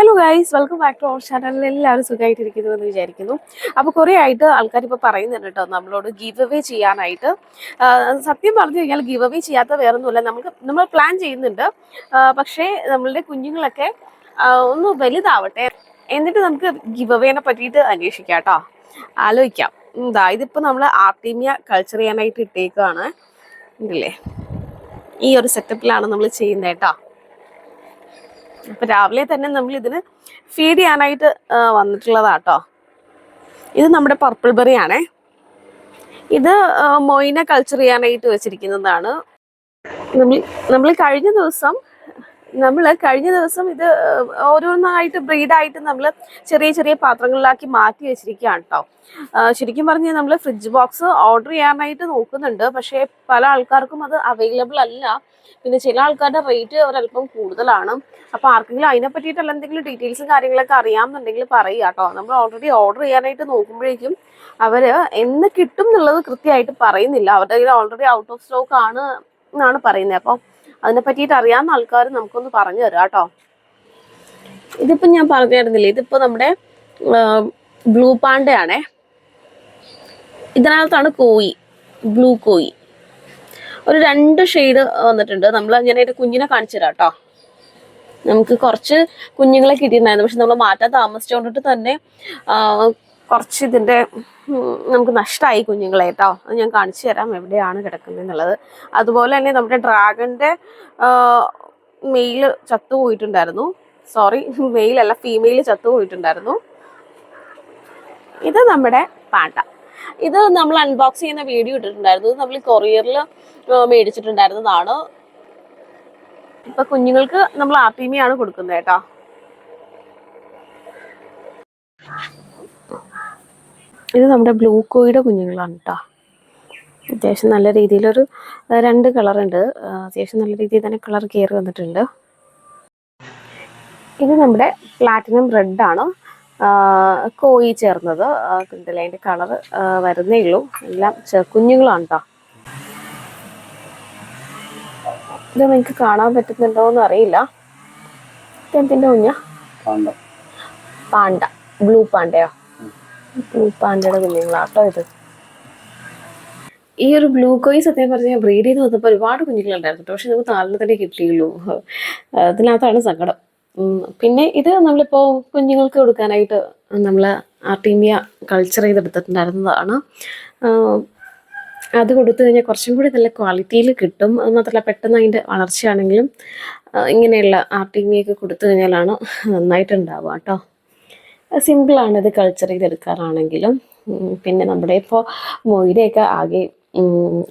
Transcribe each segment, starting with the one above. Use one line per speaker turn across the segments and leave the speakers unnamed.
Hello guys welcome back to our ചാനലിൽ എല്ലാവരും സുഖമായിട്ടിരിക്കുന്നു എന്ന് വിചാരിക്കുന്നു. അപ്പോൾ കുറേ ആയിട്ട് ആൾക്കാർ ഇപ്പോൾ പറയുന്നുണ്ട് കേട്ടോ നമ്മളോട് ഗീവ് അവേ ചെയ്യാനായിട്ട്. സത്യം പറഞ്ഞു കഴിഞ്ഞാൽ ഗീവ് അവേ ചെയ്യാത്ത വേറൊന്നുമില്ല. നമുക്ക് നമ്മൾ പ്ലാൻ ചെയ്യുന്നുണ്ട്. പക്ഷേ നമ്മളുടെ കുഞ്ഞുങ്ങളൊക്കെ ഒന്ന് വലുതാവട്ടെ. എന്നിട്ട് നമുക്ക് ഗീവ് അവേനെ പറ്റിയിട്ട് അന്വേഷിക്കാം കേട്ടോ. ആലോചിക്കാം. എന്താ ഇതിപ്പോൾ നമ്മൾ ആർട്ടീമിയ കൾച്ചർ ചെയ്യാനായിട്ട് ഇട്ടേക്കുവാണ്. ഉണ്ടല്ലേ? ഈ ഒരു സെറ്റപ്പിലാണ് നമ്മൾ ചെയ്യുന്നത് കേട്ടോ. അപ്പൊ രാവിലെ തന്നെ നമ്മൾ ഇതിന് ഫീഡ് ചെയ്യാനായിട്ട് വന്നിട്ടുള്ളതാട്ടോ. ഇത് നമ്മുടെ പർപ്പിൾ ബെറി ആണേ. ഇത് മൊയിന കൾച്ചർ ചെയ്യാനായിട്ട് വെച്ചിരിക്കുന്നതാണ്. നമ്മൾ നമ്മൾ കഴിഞ്ഞ ദിവസം നമ്മൾ കഴിഞ്ഞ ദിവസം ഇത് ഓരോന്നായിട്ട് ബ്രീഡായിട്ട് നമ്മൾ ചെറിയ ചെറിയ പാത്രങ്ങളിലാക്കി മാറ്റി വെച്ചിരിക്കുകയാണ് കേട്ടോ ശരിക്കും പറഞ്ഞാൽ നമ്മൾ ഫ്രിഡ്ജ് ബോക്സ് ഓർഡർ ചെയ്യാനായിട്ട് നോക്കുന്നുണ്ട്. പക്ഷേ പല ആൾക്കാർക്കും അത് അവൈലബിൾ അല്ല. പിന്നെ ചില ആൾക്കാരുടെ റേറ്റ് ഒരല്പം കൂടുതലാണ്. അപ്പോൾ ആർക്കെങ്കിലും അതിനെ പറ്റിയിട്ടുള്ള എന്തെങ്കിലും ഡീറ്റെയിൽസും കാര്യങ്ങളൊക്കെ അറിയാമെന്നുണ്ടെങ്കിൽ പറയുക കേട്ടോ നമ്മൾ ഓൾറെഡി ഓർഡർ ചെയ്യാനായിട്ട് നോക്കുമ്പോഴേക്കും അവർ എന്ന് കിട്ടും എന്നുള്ളത് കൃത്യമായിട്ട് പറയുന്നില്ല. അവരുടെ ഓൾറെഡി ഔട്ട് ഓഫ് സ്റ്റോക്ക് ആണ് എന്നാണ് പറയുന്നത്. അപ്പോൾ അതിനെ പറ്റിയിട്ട് അറിയാവുന്ന ആൾക്കാർ നമുക്കൊന്ന് പറഞ്ഞു തരാം കേട്ടോ. ഇതിപ്പോ ഞാൻ പറഞ്ഞു ഇതിപ്പോൾ ഇതിപ്പോ നമ്മുടെ ബ്ലൂ പാണ്ടയാണേ. ഇതിനകത്താണ് കോയി ബ്ലൂ കോയി. ഒരു രണ്ട് ഷെയ്ഡ് വന്നിട്ടുണ്ട്. നമ്മൾ ഞാൻ അതിന്റെ കുഞ്ഞിനെ കാണിച്ചു തരാം കേട്ടോ. നമുക്ക് കുറച്ച് കുഞ്ഞുങ്ങളെ കിട്ടിയിട്ടുണ്ടായിരുന്നു. പക്ഷെ നമ്മൾ മാറ്റാൻ താമസിച്ചുകൊണ്ടിട്ട് തന്നെ കുറച്ച് ഇതിന്റെ ഉം, നമുക്ക് നഷ്ടമായി കുഞ്ഞുങ്ങളെ കേട്ടോ. അത് ഞാൻ കാണിച്ചു തരാം എവിടെയാണ് കിടക്കുന്നത് എന്നുള്ളത് അതുപോലെ തന്നെ നമ്മുടെ ഡ്രാഗന്റെ മെയിൽ ചത്തുപോയിട്ടുണ്ടായിരുന്നു സോറി മെയിലല്ല ഫീമെയിൽ ചത്തുപോയിട്ടുണ്ടായിരുന്നു ഇത് നമ്മുടെ പാണ്ട ഇത് നമ്മൾ അൺബോക്സ് ചെയ്യുന്ന വീഡിയോ ഇട്ടിട്ടുണ്ടായിരുന്നു. നമ്മൾ കൊറിയറിൽ മേടിച്ചിട്ടുണ്ടായിരുന്നതാണ്. ഇപ്പൊ കുഞ്ഞുങ്ങൾക്ക് നമ്മൾ ആപ്പിമിയാണ് കൊടുക്കുന്നത് കേട്ടോ. ഇത് നമ്മുടെ ബ്ലൂ കോയുടെ കുഞ്ഞുങ്ങളാണ് കേട്ടോ അത്യാവശ്യം നല്ല രീതിയിലൊരു രണ്ട് കളറുണ്ട്. അത്യാവശ്യം നല്ല രീതിയിൽ തന്നെ കളർ കയറി വന്നിട്ടുണ്ട്. ഇത് നമ്മുടെ പ്ലാറ്റിനം റെഡാണ്. കോയി ചേർന്നത്. അതിന്റെ കണ്ടില്ലേ കളർ വരുന്നേ ഉള്ളൂ. എല്ലാം കുഞ്ഞുങ്ങളാണ് കേട്ടോ ഇത് നിങ്ങൾക്ക് കാണാൻ പറ്റുന്നുണ്ടോ എന്ന് അറിയില്ല. എന്തിന്റെ കുഞ്ഞ?
പാണ്ട.
ബ്ലൂ പാണ്ടയോ? പാണ്ടയുടെ കുഞ്ഞുങ്ങളാട്ടോ ഇത്. ഈ ഒരു ബ്ലൂ കോയി സത്യം പറഞ്ഞാൽ ബ്രീഡ് ചെയ്ത് വന്നപ്പോൾ ഒരുപാട് കുഞ്ഞുങ്ങളുണ്ടായിരുന്നു. പക്ഷെ നമുക്ക് നാലിന് തന്നെ കിട്ടിയുള്ളൂ. അതിനകത്താണ് സങ്കടം. പിന്നെ ഇത് നമ്മളിപ്പോൾ കുഞ്ഞുങ്ങൾക്ക് കൊടുക്കാനായിട്ട് നമ്മൾ ആർട്ടീമിയ കൾച്ചർ ചെയ്തെടുത്തിട്ടുണ്ടായിരുന്നതാണ്. അത് കൊടുത്തു കഴിഞ്ഞാൽ കുറച്ചും കൂടി നല്ല ക്വാളിറ്റിയിൽ കിട്ടും. അത് മാത്രമല്ല പെട്ടെന്ന് അതിന്റെ വളർച്ചയാണെങ്കിലും ഇങ്ങനെയുള്ള ആർട്ടീമിയൊക്കെ കൊടുത്തു കഴിഞ്ഞാലാണ് നന്നായിട്ടുണ്ടാവുക കേട്ടോ സിമ്പിളാണ് ഇത് കൾച്ചർ ചെയ്തെടുക്കാറാണെങ്കിലും. പിന്നെ നമ്മുടെ ഇപ്പോൾ മൊയിലൊക്കെ ആകെ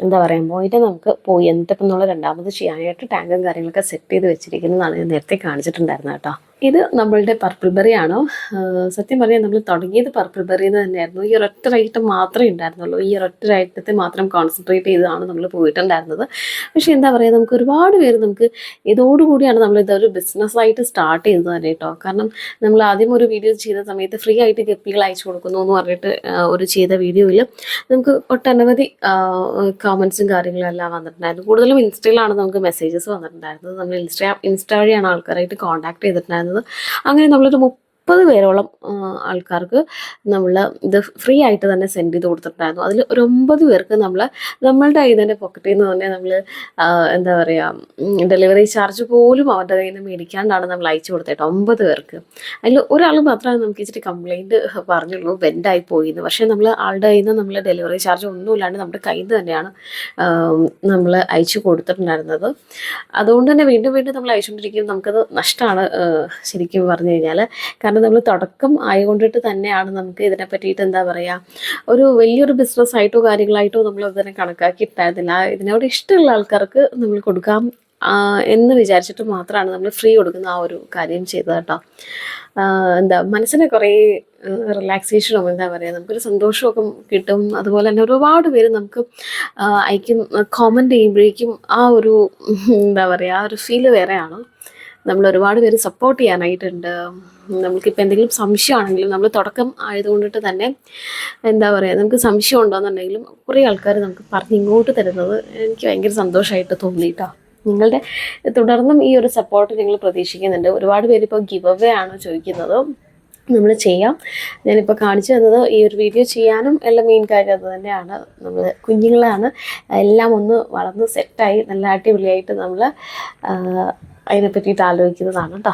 എന്താ പറയുക മൊയ്ത നമുക്ക് പോയി എന്നിട്ടിപ്പം നമ്മൾ രണ്ടാമത് ചെയ്യാനായിട്ട് ടാങ്കും കാര്യങ്ങളൊക്കെ സെറ്റ് ചെയ്ത് വെച്ചിരിക്കുന്നതാണ് ഞാൻ നേരത്തെ കാണിച്ചിട്ടുണ്ടായിരുന്നത് കേട്ടോ. ഇത് നമ്മളുടെ പർപ്പിൾ ബെറി ആണോ? സത്യം പറഞ്ഞാൽ നമ്മൾ തുടങ്ങിയത് പർപ്പിൾ ബെറിയിൽ നിന്ന് തന്നെയായിരുന്നു. ഈ ഒരൊറ്റ ഐറ്റം മാത്രമേ ഉണ്ടായിരുന്നുള്ളൂ. ഈ ഒരൊറ്റ ഐറ്റത്തെ മാത്രം കോൺസെൻട്രേറ്റ് ചെയ്താണ് നമ്മൾ പോയിട്ടുണ്ടായിരുന്നത്. പക്ഷേ എന്താ പറയുക നമുക്ക് ഒരുപാട് പേര് നമുക്ക് ഇതോടുകൂടിയാണ് നമ്മൾ ഇതൊരു ബിസിനസ്സായിട്ട് സ്റ്റാർട്ട് ചെയ്തത് തന്നെ കേട്ടോ കാരണം നമ്മൾ ആദ്യം ഒരു വീഡിയോ ചെയ്ത സമയത്ത് ഫ്രീ ആയിട്ട് ഗപ്പികൾ അയച്ചു കൊടുക്കുന്നു എന്ന് പറഞ്ഞിട്ട് ഒരു ചെയ്ത വീഡിയോയിൽ നമുക്ക് ഒട്ടനവധി കമൻസും കാര്യങ്ങളും എല്ലാം വന്നിട്ടുണ്ടായിരുന്നു. കൂടുതലും ഇൻസ്റ്റയിലാണ് നമുക്ക് മെസ്സേജസ് വന്നിട്ടുണ്ടായിരുന്നത്. നമ്മൾ ഇൻസ്റ്റാ ഇൻസ്റ്റ വഴിയാണ് ആൾക്കാരായിട്ട് കോൺടാക്ട് ചെയ്തിട്ടുണ്ടായിരുന്നത്. അങ്ങനെ നമ്മളൊരു മുപ്പത് പേരോളം ആൾക്കാർക്ക് നമ്മൾ ഇത് ഫ്രീ ആയിട്ട് തന്നെ സെൻഡ് ചെയ്ത് കൊടുത്തിട്ടുണ്ടായിരുന്നു. അതിൽ ഒരു ഒമ്പത് പേർക്ക് നമ്മൾ നമ്മളുടെ കയ്യിൽ തന്നെ പോക്കറ്റിൽ നിന്ന് തന്നെ നമ്മൾ എന്താ പറയുക ഡെലിവറി ചാർജ് പോലും അവരുടെ കയ്യിൽ നിന്ന് മേടിക്കാണ്ടാണ് നമ്മൾ അയച്ചു കൊടുത്തേട്ടോ ഒമ്പത് പേർക്ക്. അതിൽ ഒരാൾ മാത്രമാണ് നമുക്ക് ഇച്ചിരി കംപ്ലൈന്റ് പറഞ്ഞുള്ളൂ ബെൻഡായി പോയിന്ന്. പക്ഷേ നമ്മൾ ആളുടെ കയ്യിൽ നിന്ന് നമ്മൾ ഡെലിവറി ചാർജ് ഒന്നുമില്ലാണ്ട് നമ്മുടെ കയ്യിൽ നിന്ന് തന്നെയാണ് നമ്മൾ അയച്ചു കൊടുത്തിട്ടുണ്ടായിരുന്നത്. അതുകൊണ്ട് തന്നെ വീണ്ടും വീണ്ടും നമ്മൾ അയച്ചുകൊണ്ടിരിക്കും നമുക്കത് നഷ്ടമാണ് ശരിക്കും പറഞ്ഞു കഴിഞ്ഞാൽ കാരണം നമ്മൾ തുടക്കം ആയതുകൊണ്ടിട്ട് തന്നെയാണ് നമുക്ക് ഇതിനെ പറ്റിയിട്ട് എന്താ പറയുക ഒരു വലിയൊരു ബിസിനസ് ആയിട്ടോ കാര്യങ്ങളായിട്ടോ നമ്മൾ ഇതിനെ കണക്കാക്കിയിട്ടായിരുന്നില്ല ഇതിനോട് ഇഷ്ടമുള്ള ആൾക്കാർക്ക് നമ്മൾ കൊടുക്കാം എന്ന് വിചാരിച്ചിട്ട് മാത്രമാണ് നമ്മൾ ഫ്രീ കൊടുക്കുന്ന ആ ഒരു കാര്യം ചെയ്തത് കേട്ടോ. എന്താ മനസ്സിന് കുറേ റിലാക്സേഷനും എന്താ പറയുക നമുക്കൊരു സന്തോഷമൊക്കെ കിട്ടും. അതുപോലെ തന്നെ ഒരുപാട് പേര് നമുക്ക് അയക്കും കോമന്റ് ചെയ്യുമ്പോഴേക്കും ആ ഒരു എന്താ പറയുക ആ ഒരു ഫീൽ വേറെയാണ്. നമ്മൾ ഒരുപാട് പേര് സപ്പോർട്ട് ചെയ്യാനായിട്ടുണ്ട്. നമുക്കിപ്പോൾ എന്തെങ്കിലും സംശയമാണെങ്കിലും നമ്മൾ തുടക്കം ആയതുകൊണ്ടിട്ട് തന്നെ എന്താ പറയുക നമുക്ക് സംശയം ഉണ്ടോയെന്നുണ്ടെങ്കിലും കുറേ ആൾക്കാർ നമുക്ക് പറഞ്ഞ് ഇങ്ങോട്ട് തരുന്നത് എനിക്ക് ഭയങ്കര സന്തോഷമായിട്ട് തോന്നിയിട്ടോ. നിങ്ങളുടെ തുടർന്നും ഈ ഒരു സപ്പോർട്ട് നിങ്ങൾ പ്രതീക്ഷിക്കുന്നുണ്ട്. ഒരുപാട് പേര് ഇപ്പോൾ ഗിവ് അവേ ആണ് ചോദിക്കുന്നത് നമ്മൾ ചെയ്യാം. ഞാനിപ്പോൾ കാണിച്ചു തന്നത് ഈ ഒരു വീഡിയോ ചെയ്യാനും എല്ലാം മെയിൻ കാര്യം അത് തന്നെയാണ്. നമ്മൾ കുഞ്ഞുങ്ങളാണ്. എല്ലാം ഒന്ന് വളർന്ന് സെറ്റായി നല്ല അടിപൊളിയായിട്ട് നമ്മൾ അതിനെ പറ്റിയിട്ട് ആലോചിക്കുന്നതാണ് കേട്ടോ